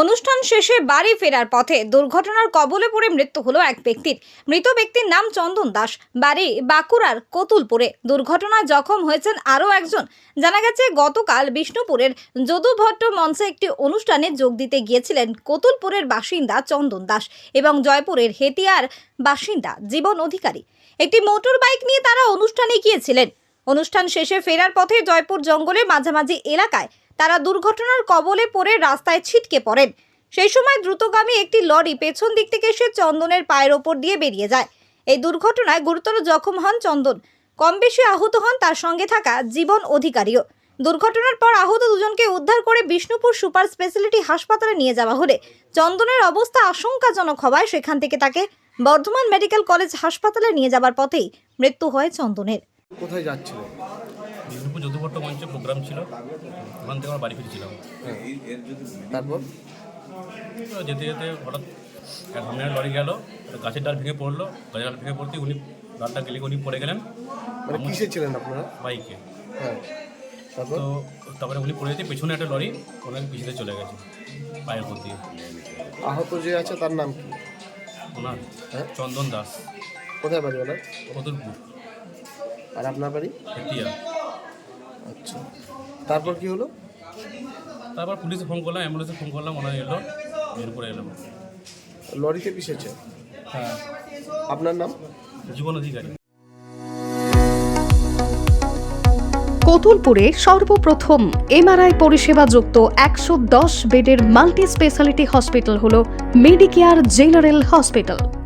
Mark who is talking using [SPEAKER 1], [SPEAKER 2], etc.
[SPEAKER 1] অনুষ্ঠান শেষে বাড়ি ফেরার পথে দুর্ঘটনার কবলে পড়ে মৃত্যু হলো এক ব্যক্তির। মৃত ব্যক্তির নাম চন্দন দাস। বাড়ি বাঁকুড়ার কতুলপুরে দুর্ঘটনায় জখম হয়েছেন আরও একজন। জানা গেছে, গতকাল বিষ্ণুপুরের যদুভট্ট মঞ্চে একটি অনুষ্ঠানে যোগ দিতে গিয়েছিলেন কতুলপুরের বাসিন্দা চন্দন দাস এবং জয়পুরের হেতিয়ার বাসিন্দা জীবন অধিকারী। একটি মোটর বাইক নিয়ে তারা অনুষ্ঠানে গিয়েছিলেন। অনুষ্ঠান শেষে ফেরার পথে জয়পুর জঙ্গলে মাঝামাঝি এলাকায় তারা দুর্ঘটনার কবলে পড়ে রাস্তায় ছিটকে পড়েন। সেই সময় দ্রুতগামী একটি লরি পেছন দিক থেকে এসে চন্দনের পায়ের ওপর দিয়ে বেরিয়ে যায়। এই দুর্ঘটনায় গুরুতর জখম হন চন্দন। কম বেশি আহত হন তার সঙ্গে থাকা জীবন অধিকারীও। দুর্ঘটনার পর আহত দুজনকে উদ্ধার করে বিষ্ণুপুর সুপার স্পেশালিটি হাসপাতালে নিয়ে যাওয়া হলে চন্দনের অবস্থা আশঙ্কাজনক হওয়ায় সেখান থেকে তাকে বর্ধমান মেডিকেল কলেজ হাসপাতালে নিয়ে যাবার পথেই মৃত্যু হয় চন্দনের।
[SPEAKER 2] কোথায় যাচ্ছিল?
[SPEAKER 3] বিষ্ণুপুর যদুভট্ট মঞ্চে প্রোগ্রাম ছিল ওখান থেকে আমরা বাড়ি ফিরছিলাম।
[SPEAKER 2] তারপর?
[SPEAKER 3] যেতে যেতে হঠাৎ এক সামনে লরি গেল গাছের ডাল ভেঙে পড়ল গাছের ডাল ভেঙে পড়তে উনি ডালটা গেলে উনি পড়ে গেলেন।
[SPEAKER 2] মানে কিসে ছিলেন আপনারা?
[SPEAKER 3] বাইকে।
[SPEAKER 2] হ্যাঁ। তারপর?
[SPEAKER 3] তো তারপরে উনি পড়ে যেতে পেছনে একটা লরি ওনাকে পিছিয়ে চলে গেছে পায়ের উপর দিয়ে।
[SPEAKER 2] আহত যে আছে তার নাম কি?
[SPEAKER 3] ওনার?
[SPEAKER 2] হ্যাঁ?
[SPEAKER 3] চন্দন দাস।
[SPEAKER 2] কোথায় বাড়ি ওনার?
[SPEAKER 3] কতুলপুর
[SPEAKER 2] আর আপনার বাড়ি?
[SPEAKER 3] হেতিয়া
[SPEAKER 2] আচ্ছা। তারপর কি হলো?
[SPEAKER 3] তারপর পুলিশে ফোন করলাম অ্যাম্বুলেন্সে ফোন করলাম ওনারা এলো এরপরে এলাম
[SPEAKER 2] লরিতে পিসেছে?
[SPEAKER 3] হ্যাঁ।
[SPEAKER 2] আপনার নাম?
[SPEAKER 3] জীবন অধিকারী।
[SPEAKER 4] কতুলপুরে সর্বপ্রথম এমআরআই পরিষেবা যুক্ত একশো দশ বেডের মাল্টি স্পেশালিটি হসপিটাল হল মেডিকেয়ার জেনারেল হসপিটাল।